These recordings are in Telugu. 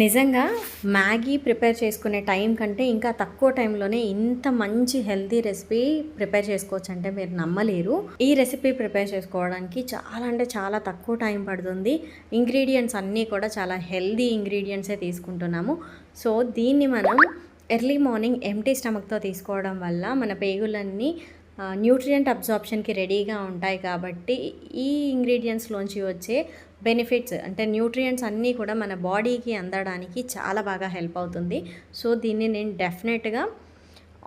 నిజంగా మ్యాగీ ప్రిపేర్ చేసుకునే టైం కంటే ఇంకా తక్కువ టైంలోనే ఇంత మంచి హెల్తీ రెసిపీ ప్రిపేర్ చేసుకోవచ్చు అంటే మీరు నమ్మలేరు. ఈ రెసిపీ ప్రిపేర్ చేసుకోవడానికి చాలా అంటే చాలా తక్కువ టైం పడుతుంది. ఇంగ్రీడియంట్స్ అన్నీ కూడా చాలా హెల్దీ ఇంగ్రీడియంట్సే తీసుకుంటున్నాము. సో దీన్ని మనం ఎర్లీ మార్నింగ్ ఎంటీ స్టమక్తో తీసుకోవడం వల్ల మన పేగులన్నీ న్యూట్రియంట్ అబ్జార్ప్షన్కి రెడీగా ఉంటాయి కాబట్టి ఈ ఇంగ్రీడియంట్స్లోంచి వచ్చే బెనిఫిట్స్ అంటే న్యూట్రియంట్స్ అన్నీ కూడా మన బాడీకి అందడానికి చాలా బాగా హెల్ప్ అవుతుంది. సో దీన్ని నేను డెఫినెట్గా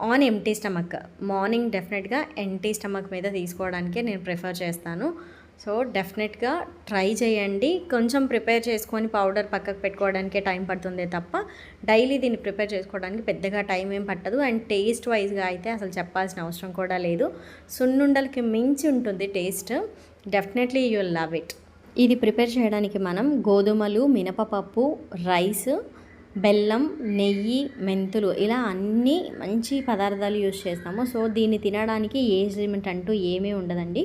ఆన్ ఎంటీ స్టమక్ మార్నింగ్ డెఫినెట్గా ఎంటీ స్టమక్ మీద తీసుకోవడానికే నేను ప్రిఫర్ చేస్తాను. సో డెఫినెట్గా ట్రై చేయండి. కొంచెం ప్రిపేర్ చేసుకొని పౌడర్ పక్కకు పెట్టుకోవడానికే టైం పడుతుందే తప్ప డైలీ దీన్ని ప్రిపేర్ చేసుకోవడానికి పెద్దగా టైం ఏం పట్టదు. అండ్ టేస్ట్ వైజ్గా అయితే అసలు చెప్పాల్సిన అవసరం కూడా లేదు. సున్నుండలకి మించి ఉంటుంది taste. Definitely you love it. ఇది ప్రిపేర్ చేయడానికి మనం గోధుమలు మినపపప్పు రైస్ బెల్లం నెయ్యి మెంతులు ఇలా అన్ని మంచి పదార్థాలు యూజ్ చేస్తాము. సో దీన్ని తినడానికి ఏజ్ లిమిట్ అంటూ ఏమీ ఉండదండి.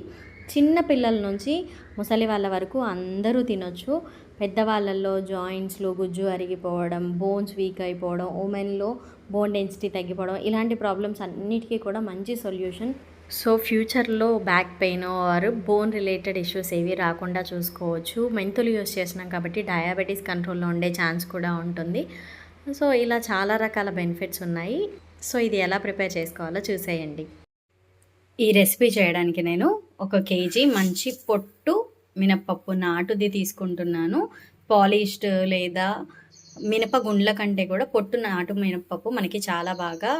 చిన్న పిల్లల నుంచి ముసలి వాళ్ళ వరకు అందరూ తినొచ్చు. పెద్దవాళ్ళల్లో జాయింట్స్లో గుజ్జు అరిగిపోవడం బోన్స్ వీక్ అయిపోవడం ఉమెన్లో బోన్ డెన్సిటీ తగ్గిపోవడం ఇలాంటి ప్రాబ్లమ్స్ అన్నిటికీ కూడా మంచి సొల్యూషన్ సో ఫ్యూచర్లో back pain or bone related issues ఏవి రాకుండా చూసుకోవచ్చు. మెంతులు యూస్ చేసినాం కాబట్టి డయాబెటీస్ కంట్రోల్లో ఉండే ఛాన్స్ కూడా ఉంటుంది. సో ఇలా చాలా రకాల బెనిఫిట్స్ ఉన్నాయి. సో ఇది ఎలా ప్రిపేర్ చేసుకోవాలో చూసేయండి. ఈ రెసిపీ చేయడానికి నేను ఒక కేజీ మంచి పొట్టు మినప్పప్పు నాటుది తీసుకుంటున్నాను. పాలిష్డ్ లేదా మినప గుండ్ల కంటే కూడా పొట్టు నాటు మినపప్పు మనకి చాలా బాగా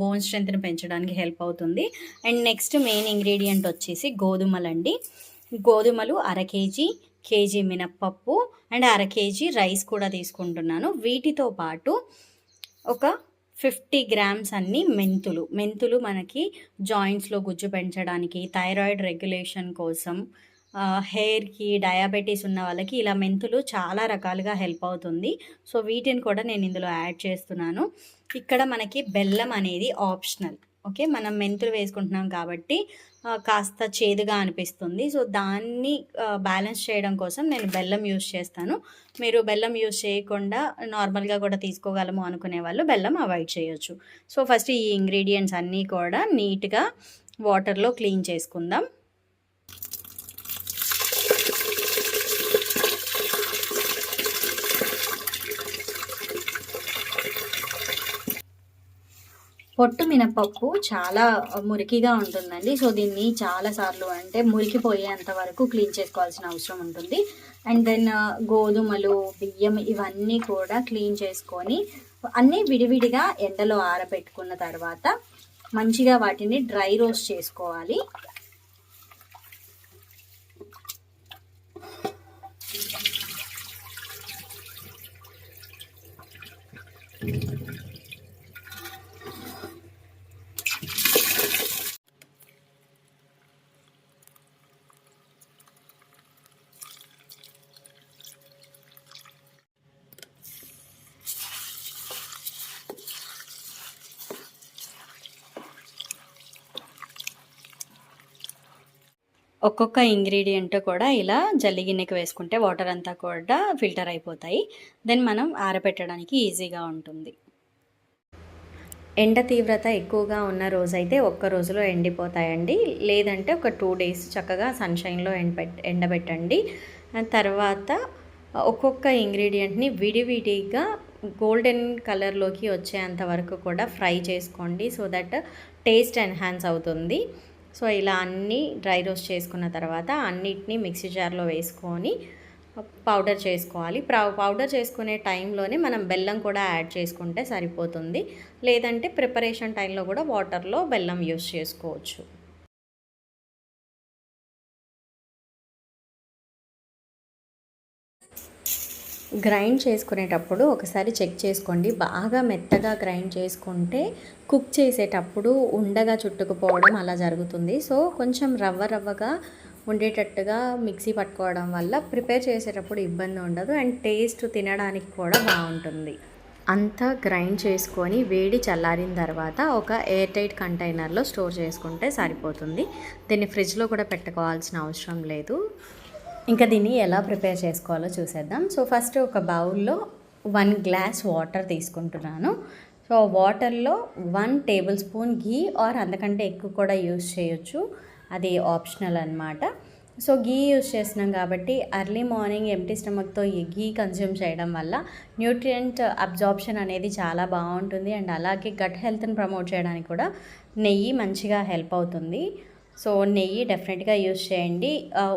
బోన్ స్ట్రెంత్ని పెంచడానికి హెల్ప్ అవుతుంది. అండ్ నెక్స్ట్ మెయిన్ ఇంగ్రీడియంట్ వచ్చేసి గోధుమలండి. గోధుమలు అర కేజీ కేజీ మినప్పప్పు అండ్ అర కేజీ రైస్ కూడా తీసుకుంటున్నాను. వీటితో పాటు ఒక ఫిఫ్టీ గ్రామ్స్ అన్ని మెంతులు. మెంతులు మనకి జాయింట్స్లో గుజ్జు పెంచడానికి థైరాయిడ్ రెగ్యులేషన్ కోసం హెయిర్కి డయాబెటీస్ ఉన్న వాళ్ళకి ఇలా మెంతులు చాలా రకాలుగా హెల్ప్ అవుతుంది. సో వీటిని కూడా నేను ఇందులో యాడ్ చేస్తున్నాను. ఇక్కడ మనకి బెల్లం అనేది ఆప్షనల్ ఓకే? మనం మెంతులు వేసుకుంటున్నాం కాబట్టి కాస్త చేదుగా అనిపిస్తుంది. సో దాన్ని బ్యాలెన్స్ చేయడం కోసం నేను బెల్లం యూస్ చేస్తాను. మీరు బెల్లం యూస్ చేయకుండా నార్మల్గా కూడా తీసుకోగలము అనుకునే వాళ్ళు బెల్లం అవాయిడ్ చేయొచ్చు. సో ఫస్ట్ ఈ ఇంగ్రీడియంట్స్ అన్నీ కూడా నీట్గా వాటర్లో క్లీన్ చేసుకుందాం. పొట్టు మినపప్పు చాలా మురికిగా ఉంటుందండి. సో దీన్ని చాలాసార్లు అంటే మురికిపోయేంత వరకు క్లీన్ చేసుకోవాల్సిన అవసరం ఉంటుంది. అండ్ దెన్ గోధుమలు బియ్యం ఇవన్నీ కూడా క్లీన్ చేసుకొని అన్నీ విడివిడిగా ఎండలో ఆరబెట్టుకున్న తర్వాత మంచిగా వాటిని డ్రై రోస్ట్ చేసుకోవాలి. ఒక్కొక్క ఇంగ్రీడియంట్ కూడా ఇలా జల్లి గిన్నెకి వేసుకుంటే వాటర్ అంతా కూడా ఫిల్టర్ అయిపోతాయి. దెన్ మనం ఆరబెట్టడానికి ఈజీగా ఉంటుంది. ఎండ తీవ్రత ఎక్కువగా ఉన్న రోజైతే ఒక్క రోజులో ఎండిపోతాయండి. లేదంటే ఒక టూ డేస్ చక్కగా సన్షైన్లో ఎండబెట్ ఎండబెట్టండి. తర్వాత ఒక్కొక్క ఇంగ్రీడియంట్ని విడివిడిగా గోల్డెన్ కలర్లోకి వచ్చేంత వరకు కూడా ఫ్రై చేసుకోండి. సో దట్ టేస్ట్ ఎన్హాన్స్ అవుతుంది. సో ఇలా అన్నీ డ్రై రోస్ట్ చేసుకున్న తర్వాత అన్నిటినీ మిక్సీ జార్లో వేసుకొని పౌడర్ చేసుకోవాలి. పౌడర్ చేసుకునే టైంలోనే మనం బెల్లం కూడా యాడ్ చేసుకుంటే సరిపోతుంది. లేదంటే ప్రిపరేషన్ టైంలో కూడా వాటర్లో బెల్లం యూస్ చేసుకోవచ్చు. గ్రైండ్ చేసుకునేటప్పుడు ఒకసారి చెక్ చేసుకోండి. బాగా మెత్తగా గ్రైండ్ చేసుకుంటే కుక్ చేసేటప్పుడు ఉండగా చుట్టుకుపోవడం అలా జరుగుతుంది. సో కొంచెం రవ్వ రవ్వగా ఉండేటట్టుగా మిక్సీ పట్టుకోవడం వల్ల ప్రిపేర్ చేసేటప్పుడు ఇబ్బంది ఉండదు అండ్ టేస్ట్ తినడానికి కూడా బాగుంటుంది. అంతా గ్రైండ్ చేసుకొని వేడి చల్లారిన తర్వాత ఒక ఎయిర్ టైట్ కంటైనర్లో స్టోర్ చేసుకుంటే సరిపోతుంది. దీన్ని ఫ్రిడ్జ్లో కూడా పెట్టుకోవాల్సిన అవసరం లేదు. ఇంకా దీన్ని ఎలా ప్రిపేర్ చేసుకోవాలో చూసేద్దాం. సో ఫస్ట్ ఒక బౌల్లో వన్ గ్లాస్ వాటర్ తీసుకుంటున్నాను. సో వాటర్లో one tablespoon ghee or అంతకంటే ఎక్కువ కూడా యూస్ చేయొచ్చు. అది ఆప్షనల్ అనమాట సో గీ యూస్ చేస్తున్నాం కాబట్టి అర్లీ మార్నింగ్ ఎంటీ స్టమక్తో ఈ గీ కన్జ్యూమ్ చేయడం వల్ల న్యూట్రియంట్ అబ్జార్ప్షన్ అనేది చాలా బాగుంటుంది. అండ్ అలాగే గట్ హెల్త్ని ప్రమోట్ చేయడానికి కూడా నెయ్యి మంచిగా హెల్ప్ అవుతుంది. సో నెయ్యి డెఫినెట్గా యూస్ చేయండి.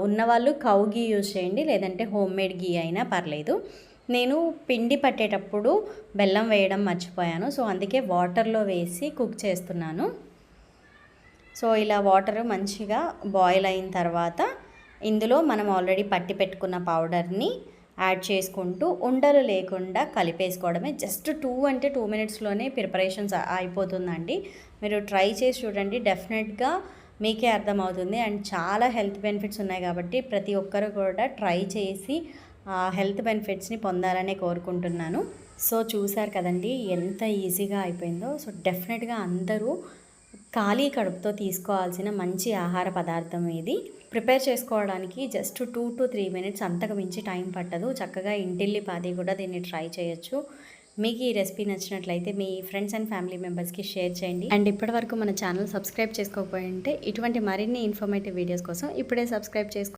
ఉన్నవాళ్ళు కౌ గీ యూస్ చేయండి లేదంటే హోమ్ మేడ్ గీ అయినా పర్లేదు. నేను పిండి పట్టేటప్పుడు బెల్లం వేయడం మర్చిపోయాను సో అందుకే వాటర్లో వేసి కుక్ చేస్తున్నాను. సో ఇలా వాటర్ మంచిగా బాయిల్ అయిన తర్వాత ఇందులో మనం ఆల్రెడీ పట్టి పెట్టుకున్న పౌడర్ని యాడ్ చేసుకుంటూ ఉండలు లేకుండా కలిపేసుకోవడమే. జస్ట్ టూ అంటే టూ మినిట్స్లోనే ప్రిపరేషన్స్ అయిపోతుందండి. మీరు ట్రై చేసి చూడండి డెఫినెట్గా మీకే అర్థమవుతుంది. అండ్ చాలా హెల్త్ బెనిఫిట్స్ ఉన్నాయి కాబట్టి ప్రతి ఒక్కరు కూడా ట్రై చేసి ఆ హెల్త్ బెనిఫిట్స్ని పొందాలనే కోరుకుంటున్నాను. సో చూసారు కదండి ఎంత ఈజీగా అయిపోయిందో. సో డెఫినెట్గా అందరూ ఖాళీ కడుపుతో తీసుకోవాల్సిన మంచి ఆహార పదార్థం ఇది. ప్రిపేర్ చేసుకోవడానికి just two to three minutes అంతకు మించి టైం పట్టదు. చక్కగా ఇంటిల్లి పాది కూడా దీన్ని ట్రై చేయొచ్చు. మీకు ఈ రెసిపీ నచ్చినట్లయితే మీ ఫ్రెండ్స్ అండ్ ఫ్యామిలీ మెంబర్స్కి షేర్ చేయండి. అండ్ ఇప్పటివరకు మన ఛానల్ సబ్స్క్రైబ్ చేసుకోకపోయి ఉంటే ఇటువంటి మరిన్ని ఇన్ఫర్మేటివ్ వీడియోస్ కోసం ఇప్పుడే సబ్స్క్రైబ్ చేసుకో